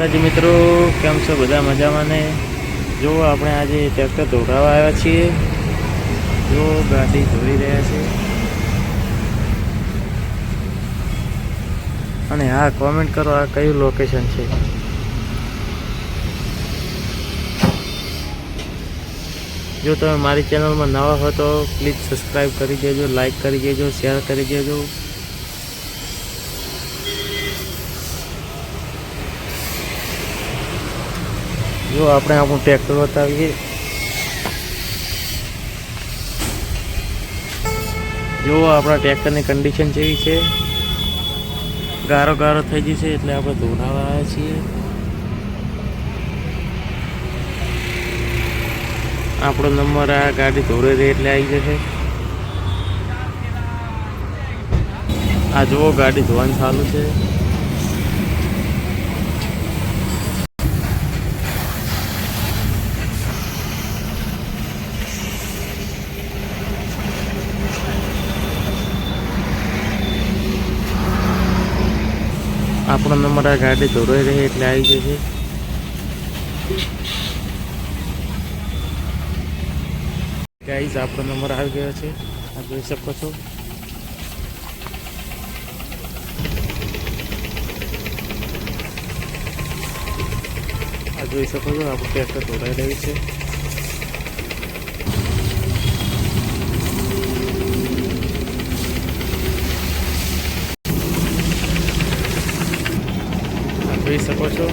માતાજી મિત્રો, કેમ છો? બધા મજામાં ને? જો આપણે આજે ટ્રેક્ટર દોડાવવા આવ્યા છીએ, જો ગાડી દોડી રહ્યા છે. અને હા કોમેન્ટ કરો આ કયું લોકેશન છે. જો તમે મારી ચેનલમાં નવા હો તો પ્લીઝ સબસ્ક્રાઈબ કરી દેજો લાઈક કરી દેજો શેર કરી દેજો. જો આપણે આપણું ટ્રેક્ટર બતાવીએ. જો આપણા ટ્રેક્ટરની કન્ડિશન જેવી છે. ગારો ગારો થઈ જશે એટલે આપણે ધોનાવા આવ્યા છીએ. આપણો નંબર આ ગાડી ધોરે રહે એટલે આવી જશે. આ જુઓ ગાડી ધોવાનું ચાલુ છે. આપણો નંબર આ ગાડી ધોરાઈ રહે એટલે આવી જશે ગાઈઝ આપણો નંબર આવી ગયો છે. આ જોઈ શકો છો. આ જોઈ શકો છો, આપણું ટ્રેક્ટર ધોરાઈ રહ્યું છે. જોઈ શકો છો.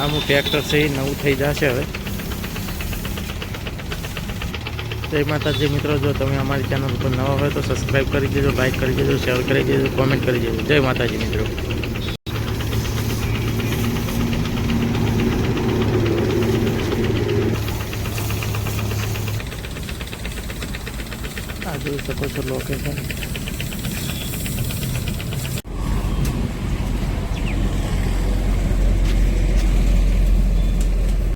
આમું ટ્રેક્ટર છે એ નવું થઈ જશે હવે. જય માતાજી મિત્રો, જો તમે અમારી ચેનલ ઉપર નવા હોય તો સબસ્ક્રાઈબ કરી દેજો લાઈક કરી દેજો શેર કરી દેજો કોમેન્ટ કરી દેજો. જય માતાજી મિત્રો. જોઈ શકો છો લોકેશન